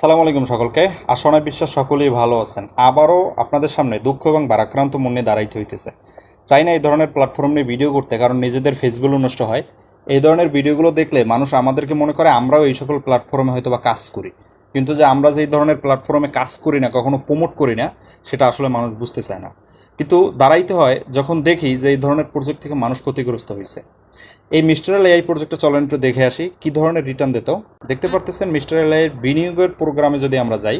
সালামু আলাইকুম সকলকে। আসনায় বিশ্বাস সকলেই ভালো আছেন। আবারও আপনাদের সামনে দুঃখ এবং বারাক্রান্ত মন নিয়ে দাঁড়াইতে হইতেছে। চাই না এই ধরনের প্ল্যাটফর্ম নিয়ে ভিডিও করতে, কারণ নিজেদের ফেসগুলো নষ্ট হয়। এই ধরনের ভিডিওগুলো দেখলে মানুষ আমাদেরকে মনে করে আমরাও এই সকল প্ল্যাটফর্মে হয়তো বা কাজ করি। কিন্তু যে আমরা যে ধরনের প্ল্যাটফর্মে কাজ করি না, কখনো প্রমোট করি না, সেটা আসলে মানুষ বুঝতে চায় না। কিন্তু দাঁড়াইতে হয় যখন দেখি যে এই ধরনের প্রজেক্ট থেকে মানুষ ক্ষতিগ্রস্ত হয়েছে এই মিস্টার এআই প্রজেক্টটা চলেন একটু দেখে আসি। কি ধরনের রিটার্ন দিত? দেখতে পারতেছেন মিস্টার এআইয়ের বিনিয়োগের প্রোগ্রামে যদি আমরা যাই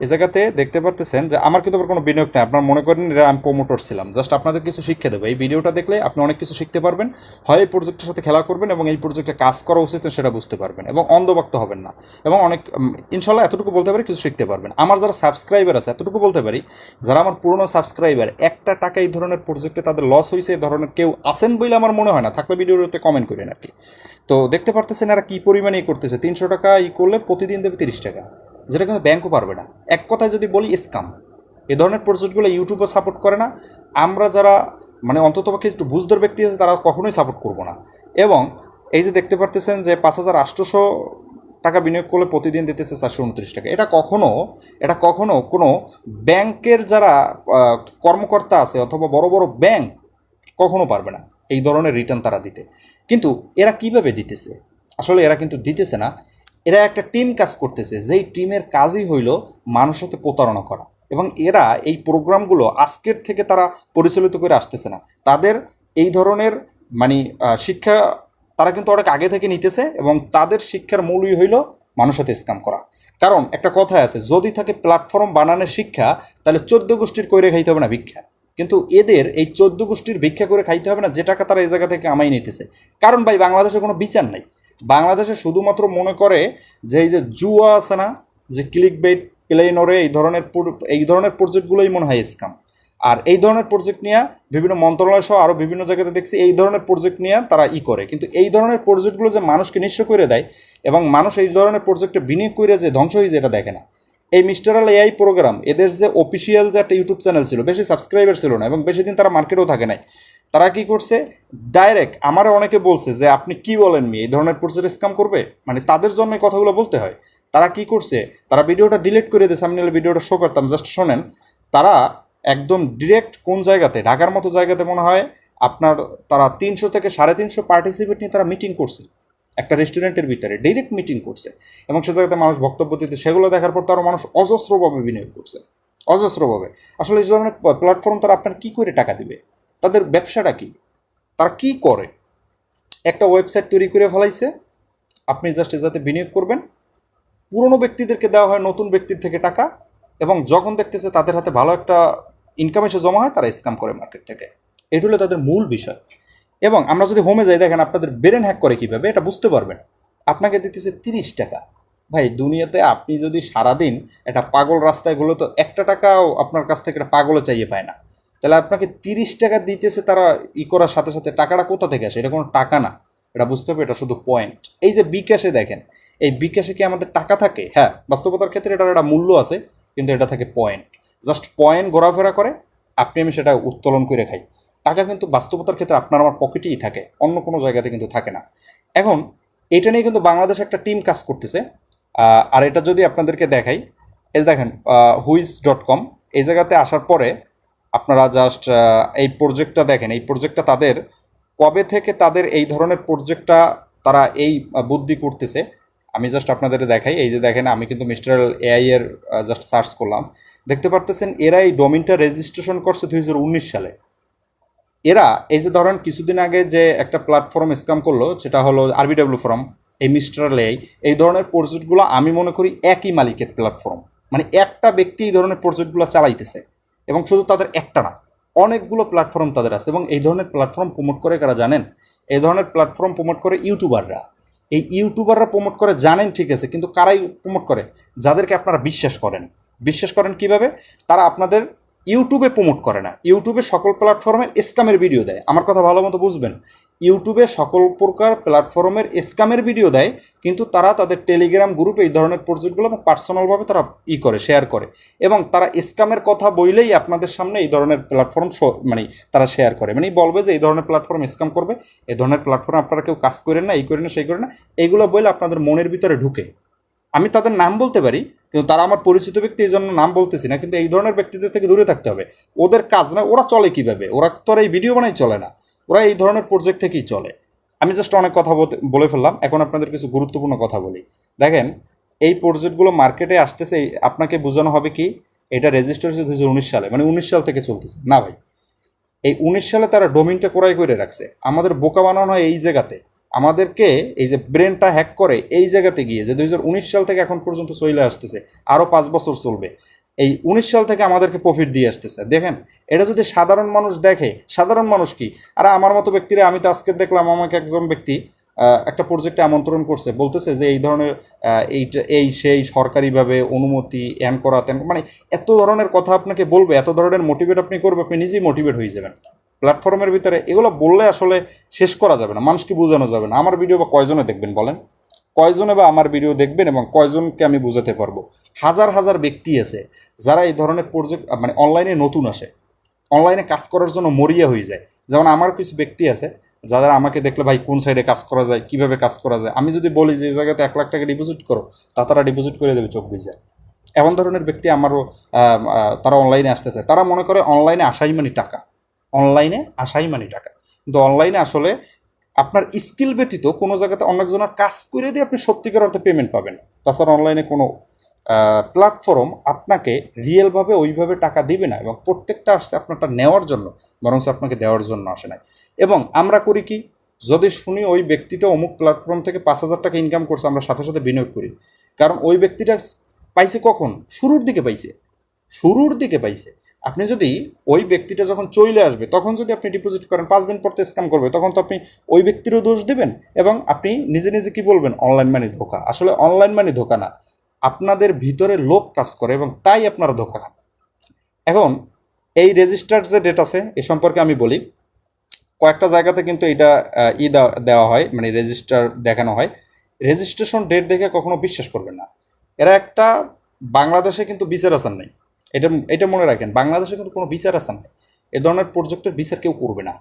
এ জায়গাতে দেখতে পারতেছেন যে আমার কিন্তু কোনো বিনিয়োগ নেই। আপনার মনে করেন এটা আমি প্রমোটর ছিলাম। জাস্ট আপনাদের কিছু শিক্ষা দেবো। এই ভিডিওটা দেখলে আপনি অনেক কিছু শিখতে পারবেন। হয় এই প্রজেক্টের সাথে খেলা করবেন এবং এই প্রজেক্টে কাজ করা উচিত সেটা বুঝতে পারবেন এবং অন্ধভক্ত হবেন না। এবং অনেক ইনশাল্লাহ এতটুকু বলতে পারি কিছু শিখতে পারবেন। আমার যারা সাবস্ক্রাইবার আছে, এতটুকু বলতে পারি, যারা আমার পুরনো সাবস্ক্রাইবার একটা টাকা এই ধরনের প্রজেক্টে তাদের লস হয়েছে এই ধরনের কেউ আসেন বলে আমার মনে হয় না। থাকলে ভিডিওতে কমেন্ট করেন আর কি তো দেখতে পারতেছেন এরা কী পরিমাণে করতেছে। তিনশো টাকা ই করলে প্রতিদিন দেবে তিরিশ টাকা। যেটা কিন্তু ব্যাংকও পারবে না। এক কথায় যদি বলি, স্কাম। এ ধরনের প্রজেক্টগুলো ইউটিউবও সাপোর্ট করে না। আমরা যারা মানে অন্ততপক্ষে একটু বুঝদর ব্যক্তি আছে, তারা কখনোই সাপোর্ট করব না। এবং এই যে দেখতে পারতেছেন যে পাঁচ হাজার আটশোশো টাকা বিনিয়োগ করলে প্রতিদিন দিতেছে চারশো উনত্রিশ টাকা। এটা কখনো এটা কখনো কোনো ব্যাংকের যারা কর্মকর্তা আছে অথবা বড় বড় ব্যাংক কখনো পারবে না। এই ধরনের রিটার্ন তারা দিতে। কিন্তু এরা কীভাবে দিতেছে? আসলে এরা কিন্তু দিতেছে না। এরা একটা টিম কাজ করতেছে, যেই টিমের কাজই হইল মানুষের সাথে প্রতারণা করা। এবং এরা এই প্রোগ্রামগুলো আজকের থেকে তারা পরিচালিত করে আসতেছে না। তাদের এই ধরনের মানে শিক্ষা তারা কিন্তু অনেক আগে থেকে নিতেছে এবং তাদের শিক্ষার মূলই হইল মানুষের সাথে স্ক্যাম করা। কারণ একটা কথা আছে, যদি থাকে প্ল্যাটফর্ম বানানোর শিক্ষা, তাহলে চোদ্দ গোষ্ঠীর কইরে খাইতে হবে না ভিক্ষা। কিন্তু এদের এই চোদ্দ গোষ্ঠীর ভিক্ষা করে খাইতে হবে না, যে টাকা তারা এই জায়গা থেকে কামাই নিতেছে। কারণ ভাই, বাংলাদেশে কোনো বিচার নাই। বাংলাদেশে শুধুমাত্র মনে করে যে এই যে জুয়া আছে না, যে ক্লিক বেট প্লেনরে এই ধরনের এই ধরনের প্রজেক্টগুলোই মনে হয় স্কাম আর এই ধরনের প্রজেক্ট নিয়ে বিভিন্ন মন্ত্রণালয় সহ আরও বিভিন্ন জায়গাতে দেখছি এই ধরনের প্রজেক্ট নিয়ে তারা ই করে। কিন্তু এই ধরনের প্রজেক্টগুলো যে মানুষকে নিঃস্ব করে দেয় এবং মানুষ এই ধরনের প্রজেক্টে বিনিয়োগ করে যে ধ্বংস হয়ে যেটা দেখে না। এই মিস্টারাল এআই প্রোগ্রাম এদের যে অফিসিয়াল যে একটা ইউটিউব চ্যানেল ছিল, বেশি সাবস্ক্রাইবার ছিল না এবং বেশি দিন তারা মার্কেটেও থাকে নাই। তারা কি করছে? ডাইরেক্ট আমারও অনেকে বলছে যে, আপনি কি বলেন মি? এই ধরনের প্রজেক্ট স্ক্যাম করবে? মানে তাদের জন্য কথাগুলো বলতে হয়। তারা কি করছে? তারা ভিডিওটা ডিলিট করে দিয়েছে। নাহলে ভিডিওটা শো করতাম। জাস্ট শোনেন, তারা একদম ডিরেক্ট কোন জায়গাতে? ঢাকার মতো জায়গাতে মনে হয় আপনার, তারা তিনশো থেকে সাড়ে তিনশো পার্টিসিপেট নিয়ে তারা মিটিং করছে। একটা রেস্টুরেন্টের ভিতরে ডিরেক্ট মিটিং করছে। এবং সে জায়গাতে মানুষ বক্তব্য দিতে, সেগুলো দেখার পর তারা মানুষ অজস্রভাবে বিনিয়োগ করছে। অজস্রভাবে। আসলে এই ধরনের প্ল্যাটফর্ম তারা আপনার কী করে টাকা দিবে? তাদের ব্যবসাটা কি? তারা কি করে? একটা ওয়েবসাইট তৈরি করে ফেলাইছে। আপনি জাস্ট যাতে বিনিয়োগ করবেন। পুরনো ব্যক্তিদেরকে দেওয়া হয় নতুন ব্যক্তির থেকে টাকা এবং যখন দেখতেছে তাদের হাতে ভালো একটা ইনকাম এসে জমা হয়, তারা স্ক্যাম করে মার্কেট থেকে। এটা হলো তাদের মূল বিষয়। এবং আমরা যদি হোমে যাই, দেখেন আপনাদের ব্রেন হ্যাক করে কীভাবে? এটা বুঝতে পারবেন। আপনাকে দিতেছে তিরিশ টাকা। ভাই, দুনিয়াতে আপনি যদি সারাদিন একটা পাগল রাস্তায়গুলো তো একটা টাকাও আপনার কাছ থেকে একটা পাগলও চাইয়ে পায় না। তাহলে আপনাকে তিরিশ টাকা দিতেছে তারা ই করার সাথে সাথে টাকাটা কোথা থেকে আসে? এটা কোনো টাকা না। এটা বুঝতে হবে, এটা শুধু পয়েন্ট এই যে বিকাশে দেখেন, এই বিকাশে কি আমাদের টাকা থাকে? হ্যাঁ বাস্তবতার ক্ষেত্রে এটার একটা মূল্য আছে, কিন্তু এটা থাকে পয়েন্ট জাস্ট পয়েন্ট ঘোরাফেরা করে, আপনি আমি সেটা উত্তোলন করে খাই। টাকা কিন্তু বাস্তবতার ক্ষেত্রে আপনার আমার পকেটেই থাকে, অন্য কোনো জায়গাতে কিন্তু থাকে না। এখন, এটা নিয়ে কিন্তু বাংলাদেশ একটা টিম কাজ করতেছে। আর এটা যদি আপনাদেরকে দেখাই, এই দেখেন হুইজ ডট কম এই জায়গাতে আসার পরে আপনারা জাস্ট এই প্রজেক্টটা দেখেন। এই প্রজেক্টটা তাদের, কবে থেকে তাদের এই ধরনের প্রজেক্টটা তারা এই বুদ্ধি করতেছে, আমি জাস্ট আপনাদের দেখাই। এই যে দেখেন, আমি কিন্তু মিস্টার এআই এর জাস্ট সার্চ করলাম। দেখতে পারতেছেন, এরা এই ডোমিনটা রেজিস্ট্রেশন করছে দুই হাজার উনিশ সালে। এরা, এই যে ধরেন কিছুদিন আগে যে একটা প্ল্যাটফর্ম স্ক্যাম করল, সেটা হলো আরবিডব্লিউ ফর্ম এই মিস্টার লেই এই ধরনের প্রজেক্টগুলো আমি মনে করি একই মালিকের প্ল্যাটফর্ম মানে একটা ব্যক্তি এই ধরনের প্রজেক্টগুলো চালাইতেছে, এবং শুধু তাদের একটা না, অনেকগুলো প্ল্যাটফর্ম তাদের আছে, এবং এই ধরনের প্ল্যাটফর্ম প্রমোট করে কারা জানেন? এই ধরনের প্ল্যাটফর্ম প্রমোট করে ইউটিউবাররা এই ইউটিউবাররা প্রমোট করে জানেন ঠিক আছে, কিন্তু কারাই প্রমোট করে? যাদেরকে আপনারা বিশ্বাস করেন। বিশ্বাস করেন কীভাবে? তারা আপনাদের ইউটিউবে প্রমোট করে না। ইউটিউবে সকল প্ল্যাটফর্মে স্ক্যামের ভিডিও দেয়। আমার কথা ভালো মতো বুঝবেন? ইউটিউবে সকল প্রকার প্ল্যাটফর্মের স্ক্যামের ভিডিও দেয়, কিন্তু তারা তাদের টেলিগ্রাম গ্রুপে এই ধরনের প্রজেক্টগুলো এবং পার্সোনালভাবে তারা ই করে শেয়ার করে। এবং তারা স্ক্যামের কথা বইলেই আপনাদের সামনে এই ধরনের প্ল্যাটফর্ম মানে তারা শেয়ার করে। মানে বলবে যে এই ধরনের প্ল্যাটফর্ম স্ক্যাম করবে। এই ধরনের প্ল্যাটফর্ম আপনারা কেউ কাজ করেন না, এই করেন না, সেই করেন না, এইগুলো বলে আপনাদের মনের ভিতরে ঢুকে। আমি তাদের নাম বলতে পারি কিন্তু তারা আমার পরিচিত ব্যক্তি এই জন্য নাম বলতেছি না, কিন্তু এই ধরনের ব্যক্তিদের থেকে দূরে থাকতে হবে। ওদের কাজ না, ওরা চলে কীভাবে? ওরা তো আর এই ভিডিও বানাই চলে না। ওরা এই ধরনের প্রজেক্ট থেকেই চলে। আমি জাস্ট অনেক কথা বলে ফেললাম। এখন আপনাদের কিছু গুরুত্বপূর্ণ কথা বলি। দেখেন, এই প্রজেক্টগুলো মার্কেটে আসতেছে আপনাকে বোঝানো হবে কি, এটা রেজিস্টার হয়েছে দু হাজার উনিশ সালে। মানে উনিশ সাল থেকে চলতেছে। না ভাই, এই উনিশ সালে তারা ডোমিনটা ক্রয় করে রাখছে। আমাদের বোকা বানানো হয় এই জায়গাতে। আমাদেরকে এই যে ব্রেনটা হ্যাক করে এই জায়গাতে গিয়ে যে দু হাজার উনিশ সাল থেকে এখন পর্যন্ত চলে আসতেছে আরও পাঁচ বছর চলবে, এই উনিশ সাল থেকে আমাদেরকে প্রফিট দিয়ে আসতেছে। দেখেন, এটা যদি সাধারণ মানুষ দেখে, সাধারণ মানুষ কি? আর আমার মতো ব্যক্তিরা, আমি তো আজকে দেখলাম আমাকে একজন ব্যক্তি একটা প্রজেক্টে আমন্ত্রণ করছে। বলতেছে যে এই ধরনের এইটা এই সেই সরকারিভাবে অনুমতি এন করা তেন মানে এত ধরনের কথা আপনাকে বলবে, এত ধরনের মোটিভেট আপনি করবে, আপনি নিজেই মোটিভেট হয়ে যাবেন। প্ল্যাটফর্মের ভিতরে এগুলো বললে আসলে শেষ করা যাবে না, মানুষকে বোঝানো যাবে না। আমার ভিডিও বা কয়জনে দেখবেন বলেন? কয়জনে বা আমার ভিডিও দেখবেন এবং কয়জনকে আমি বোঝাতে পারব? হাজার হাজার ব্যক্তি আছে যারা এই ধরনের প্রজেক্ট মানে অনলাইনে নতুন আসে। অনলাইনে কাজ করার জন্য মরিয়া হয়ে যায়। যেমন আমার কিছু ব্যক্তি আছে যারা আমাকে দেখলে, ভাই, কোন সাইডে কাজ করা যায়? কীভাবে কাজ করা যায়? আমি যদি বলি যে, এই জায়গাতে এক লাখ টাকা ডিপোজিট করো, তা তারা ডিপোজিট করে দেবে চোখ বুঝে এমন ধরনের ব্যক্তি আমারও তারা অনলাইনে আসতেছে তারা মনে করে অনলাইনে আসাই মানে টাকা। অনলাইনে আসাই মানে টাকা। কিন্তু অনলাইনে আসলে আপনার স্কিল ব্যতীত কোনো জায়গাতে অনেকজনের কাজ করে দিয়ে আপনি সত্যিকার অর্থে পেমেন্ট পাবেন। তাছাড়া অনলাইনে কোনো প্ল্যাটফর্ম আপনাকে রিয়েলভাবে ওইভাবে টাকা দিবে না এবং প্রত্যেকটা আসছে আপনারটা নেওয়ার জন্য বরং আপনাকে দেওয়ার জন্য আসে নাই। এবং আমরা করি কি, যদি শুনি ওই ব্যক্তিটা অমুক প্ল্যাটফর্ম থেকে পাঁচ হাজার টাকা ইনকাম করছে, আমরা সাথে সাথে বিনিয়োগ করি। কারণ ওই ব্যক্তিটা পাইছে কখন? শুরুর দিকে পাইছে। শুরুর দিকে পাইছে। আপনি যদি ওই ব্যক্তিটা যখন চলে আসবে, তখন যদি আপনি ডিপোজিট করেন, পাঁচ দিন পর তো স্ক্যাম করবে, তখন তো আপনি ওই ব্যক্তিরও দোষ দেবেন এবং আপনি নিজে নিজে কি বলবেন? অনলাইন মানি ধোকা। আসলে অনলাইন মানি ধোকা না। আপনাদের ভিতরে লোক কাজ করে এবং তাই আপনারা ধোকা খান। এখন, এই রেজিস্টার্ড যে ডেট আছে, এ সম্পর্কে আমি বলি। কয়েকটা জায়গাতে কিন্তু এটা ই দেওয়া- হয় মানে রেজিস্টার দেখানো হয়। রেজিস্ট্রেশন ডেট দেখে কখনো বিশ্বাস করবেন না। এরা একটা, বাংলাদেশে কিন্তু বিচার আসান নেই। এটা এটা মনে রাখেন, বাংলাদেশে কিন্তু কোনো বিচার আসান নেই। এ ধরনের প্রজেক্টের বিচার কেউ করবে না।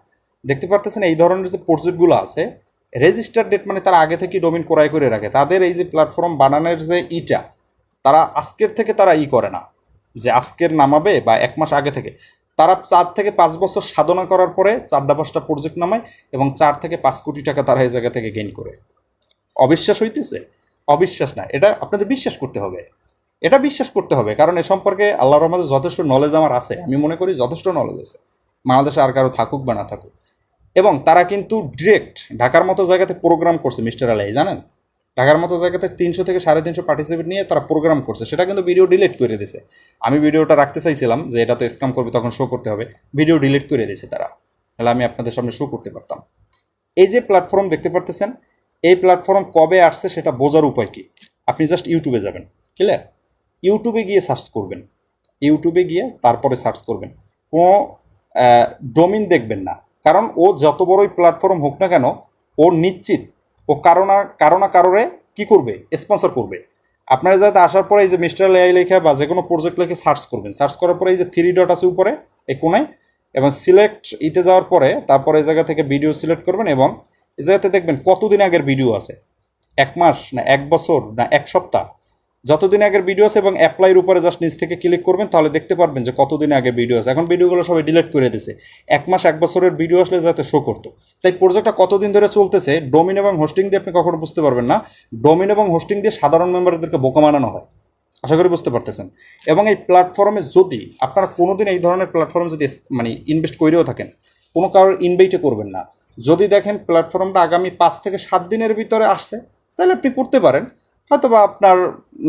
দেখতে পারতেছেন, এই ধরনের যে প্রজেক্টগুলো আছে রেজিস্টার ডেট মানে তারা আগে থেকে ডোমিন ক্রয় করে রাখে। তাদের এই যে প্ল্যাটফর্ম বানানোর যে ইটা, তারা আজকের থেকে তারা ই করে না। যে আজকের নামাবে বা এক মাস আগে থেকে। তারা চার থেকে পাঁচ বছর সাধনা করার পরে চারটা পাঁচটা প্রজেক্ট নামায় এবং চার থেকে পাঁচ কোটি টাকা তারা এই জায়গা থেকে গেইন করে। অবিশ্বাস হইতেছে? অবিশ্বাস না। এটা আপনাদের বিশ্বাস করতে হবে। এটা বিশ্বাস করতে হবে। কারণ এ সম্পর্কে আল্লাহর রহমতে যথেষ্ট নলেজ আমার আছে। আমি মনে করি যথেষ্ট নলেজ আছে। বাংলাদেশে আর কারও থাকুক বা না থাকুক। এবং তারা কিন্তু ডিরেক্ট ঢাকার মতো জায়গাতে প্রোগ্রাম করছে, মিস্টার আলাই, জানেন? ঢাকার মতো জায়গাতে তিনশো থেকে সাড়ে তিনশো পার্টিসিপেট নিয়ে তারা প্রোগ্রাম করছে। সেটা কিন্তু ভিডিও ডিলিট করে দিয়েছে আমি ভিডিওটা রাখতে চাইছিলাম যে এটা তো স্ক্যাম করবে, তখন শো করতে হবে। ভিডিও ডিলিট করে দিয়েছে তারা। তাহলে আমি আপনাদের সামনে শো করতে পারতাম। এই যে প্ল্যাটফর্ম দেখতে পারতেছেন, এই প্ল্যাটফর্ম কবে আসছে সেটা বোঝার উপায় কি? আপনি জাস্ট ইউটিউবে যাবেন ক্লিয়ার ইউটিউবে গিয়ে সার্চ করবেন। ইউটিউবে গিয়ে তারপরে সার্চ করবেন। কোনো ডোমিন দেখবেন না। কারণ ও যত বড়ই প্ল্যাটফর্ম হোক না কেন, ও নিশ্চিত ও কারও না কারও না কারোরে কী করবে? স্পন্সর করবে। আপনারা যাতে আসার পরে এই যে মিস্টার এআই লেখা বা যে কোনো প্রজেক্ট লিখে সার্চ করবেন। সার্চ করার পরে এই যে থ্রি ডট আছে উপরে, এই কোনায় এবং সিলেক্ট ইতে যাওয়ার পরে তারপরে এই জায়গা থেকে ভিডিও সিলেক্ট করবেন এবং এই জায়গাতে দেখবেন কতদিন আগের ভিডিও আছে? এক মাস না এক বছর না এক সপ্তাহ? যতদিন আগের ভিডিওস এবং অ্যাপ্লাইয়ের উপরে জাস্ট নিচ থেকে ক্লিক করবেন, তাহলে দেখতে পারবেন যে কতদিন আগে ভিডিও আছে এখন ভিডিওগুলো সবাই ডিলিট করে দিছে। এক মাস, এক বছরের ভিডিও আসলে যাতে শো করতো। তাই প্রজেক্টটা কতদিন ধরে চলতেছে ডোমিন এবং হোস্টিং দিয়ে আপনি কখনো বুঝতে পারবেন না। ডোমিন এবং হোস্টিং দিয়ে সাধারণ মেম্বারদেরকে বোকা মানানো হয়। আশা করি বুঝতে পারতেছেন। এবং এই প্ল্যাটফর্মে যদি আপনারা কোনোদিন এই ধরনের প্ল্যাটফর্ম যদি মানে ইনভেস্ট করেও থাকেন, কোনো কারোর ইনভাইটে করবেন না। যদি দেখেন প্ল্যাটফর্মটা আগামী পাঁচ থেকে সাত দিনের ভিতরে আসছে, তাহলে আপনি করতে পারেন। হয়তো বা আপনার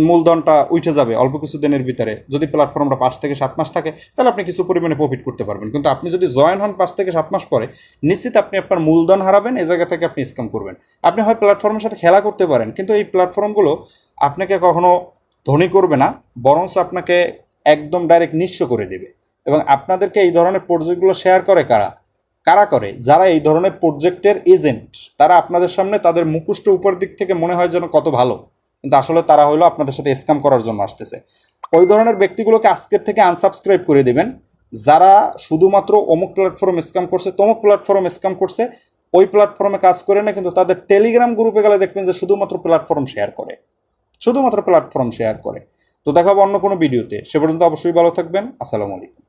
মূলধনটা উঠে যাবে অল্প কিছু দিনের ভিতরে। যদি প্ল্যাটফর্মটা পাঁচ থেকে সাত মাস থাকে, তাহলে আপনি কিছু পরিমাণে প্রফিট করতে পারবেন। কিন্তু আপনি যদি জয়েন হন পাঁচ থেকে সাত মাস পরে, নিশ্চিত আপনি আপনার মূলধন হারাবেন এই জায়গা থেকে আপনি স্ক্যাম করবেন। আপনি হয় প্ল্যাটফর্মের সাথে খেলা করতে পারেন, কিন্তু এই প্ল্যাটফর্মগুলো আপনাকে কখনো ধনী করবে না, বরঞ্চ আপনাকে একদম ডাইরেক্ট নিঃস্ব করে দেবে। এবং আপনাদেরকে এই ধরনের প্রজেক্টগুলো শেয়ার করে কারা? কারা করে? যারা এই ধরনের প্রজেক্টের এজেন্ট তারা আপনাদের সামনে তাদের মুখোশটা উপর দিক থেকে মনে হয় যেন কত ভালো। কিন্তু আসলে তারা হলো আপনাদের সাথে স্ক্যাম করার জন্য আসতেছে। ওই ধরনের ব্যক্তিগুলোকে আজকের থেকে আনসাবস্ক্রাইব করে দেবেন। যারা শুধুমাত্র অমুক প্ল্যাটফর্ম স্ক্যাম করছে, তমুক প্ল্যাটফর্ম স্ক্যাম করছে, ওই প্ল্যাটফর্মে কাজ করে না, কিন্তু তাদের টেলিগ্রাম গ্রুপে গেলে দেখবেন যে শুধুমাত্র প্ল্যাটফর্ম শেয়ার করে। শুধুমাত্র প্ল্যাটফর্ম শেয়ার করে। তো দেখাবো অন্য কোনো ভিডিওতে সে পর্যন্ত অবশ্যই ভালো থাকবেন। আসসালামু আলাইকুম।